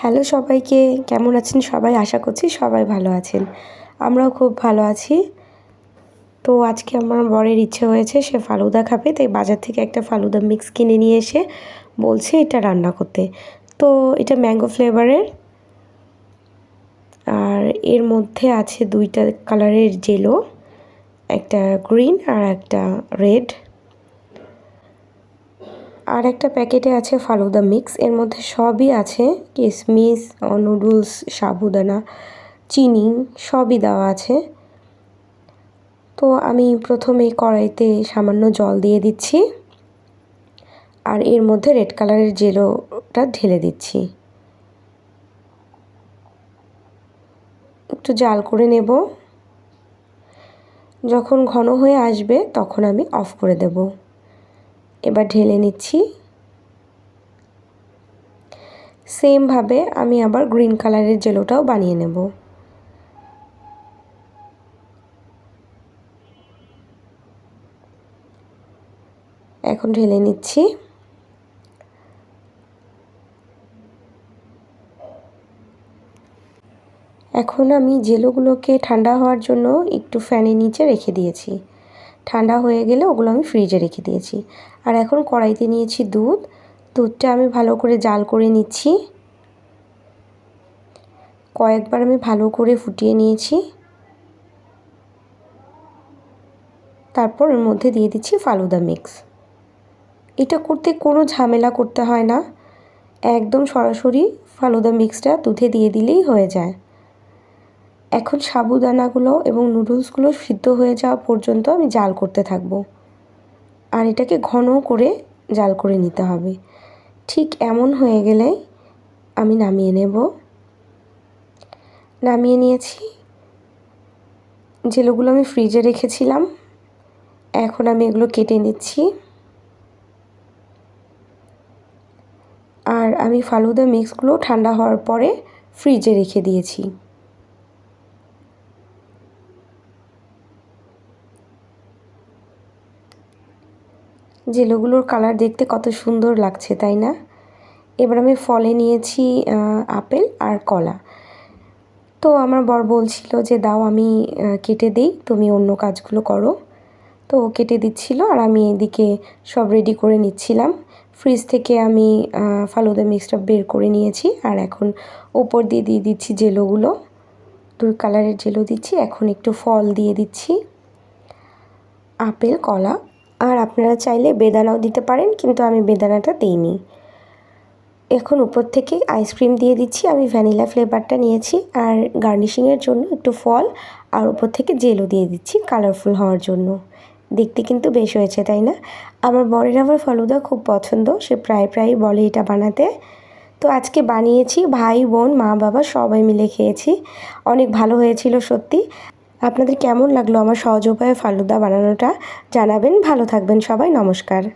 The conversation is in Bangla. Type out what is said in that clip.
হ্যালো সবাইকে, কেমন আছেন সবাই? আশা করছি সবাই ভালো আছেন। আমরাও খুব ভালো আছি। তো আজকে আমার বরের ইচ্ছে হয়েছে, সে ফালুদা খাবে, তাই বাজার থেকে একটা ফালুদা মিক্স কিনে নিয়ে এসে বলছে এটা রান্না করতে। তো এটা ম্যাঙ্গো ফ্লেভারের। আর এর মধ্যে আছে দুইটা কালারের জেলো, একটা গ্রিন আর একটা রেড। আর একটা প্যাকেটে আছে ফালুদা মিক্স এর মধ্যে সবই আছে কিশমিশ নুডলস সাবুদানা, চিনি, সবই দেওয়া আছে। তো আমি প্রথমে কড়াইতে সামান্য জল দিয়ে দিচ্ছি, আর এর মধ্যে রেড কালারের জেলোটা ঢেলে দিচ্ছি। একটু জাল করে নেব। যখন ঘন হয়ে আসবে, তখন আমি অফ করে দেবো। এবার ঢেলে নিচ্ছি। সেমভাবে আমি আবার গ্রিন কালারের জেলোটাও বানিয়ে নেব। এখন ঢেলে নিচ্ছি। এখন আমি জেলোগুলোকে ঠান্ডা হওয়ার জন্য একটু ফ্যানের নিচে রেখে দিয়েছি। ঠান্ডা হয়ে গেলে ওগুলো আমি ফ্রিজে রেখে দিয়েছি। আর এখন কড়াইতে নিয়েছি দুধ। দুধটা আমি ভালো করে জাল করে নিচ্ছি। কয়েকবার আমি ভালো করে ফুটিয়ে নিয়েছি। তারপর এর মধ্যে দিয়ে দিচ্ছি ফালুদা মিক্স। এটা করতে কোনো ঝামেলা করতে হয় না। একদম সরাসরি ফালুদা মিক্সটা দুধে দিয়ে দিলেই হয়ে যায়। এখন সাবুদানাগুলো এবং নুডলসগুলো সিদ্ধ হয়ে যাওয়া পর্যন্ত আমি জাল করতে থাকব। আর এটাকে ঘন করে জাল করে নিতে হবে। ঠিক এমন হয়ে গেলে আমি নামিয়ে নেব। নামিয়ে নিয়েছি। যেগুলো আমি ফ্রিজে রেখেছিলাম, এখন আমি এগুলো কেটে নিচ্ছি। আর আমি ফালুদা মিক্সগুলো ঠান্ডা হওয়ার পরে ফ্রিজে রেখে দিয়েছি। জেলোগুলোর কালার দেখতে কত সুন্দর লাগছে, তাই না? এবার আমি ফলে নিয়েছি আপেল আর কলা। তো আমার বর বলছিল যে, দাও আমি কেটে দিই, তুমি অন্য কাজগুলো করো। তো ও কেটে দিচ্ছিল আর আমি এদিকে সব রেডি করে নিচ্ছিলাম। ফ্রিজ থেকে আমি ফালুদা মিক্সটা বের করে নিয়েছি আর এখন ওপর দিয়ে দিয়ে দিচ্ছি জেলোগুলো। দুই কালারের জেলো দিচ্ছি, এখন একটু ফল দিয়ে দিচ্ছি। আপেল, কলা আর আপনারা চাইলে বেদানাও দিতে পারেন, কিন্তু আমি বেদানাটা দিইনি। এখন উপর থেকে আইসক্রিম দিয়ে দিচ্ছি, আমি ভ্যানিলা ফ্লেভারটা নিয়েছি, আর গার্নিশিংয়ের জন্য একটু ফল, আর উপর থেকে জেলও দিয়ে দিচ্ছি কালারফুল হওয়ার জন্য। দেখতে কিন্তু বেশ হয়েছে, তাই না? আমার বরের আবার ফলুদা খুব পছন্দ, সে প্রায় প্রায় বলে এটা বানাতে। তো আজকে বানিয়েছি, ভাই, বোন, মা, বাবা সবাই মিলে খেয়েছি। অনেক ভালো হয়েছিল সত্যি। আপনাদের কেমন লাগল আমার সহজ উপায়ে ফালুদা বানানোটা? জানাবেন ভালো থাকবেন সবাই নমস্কার।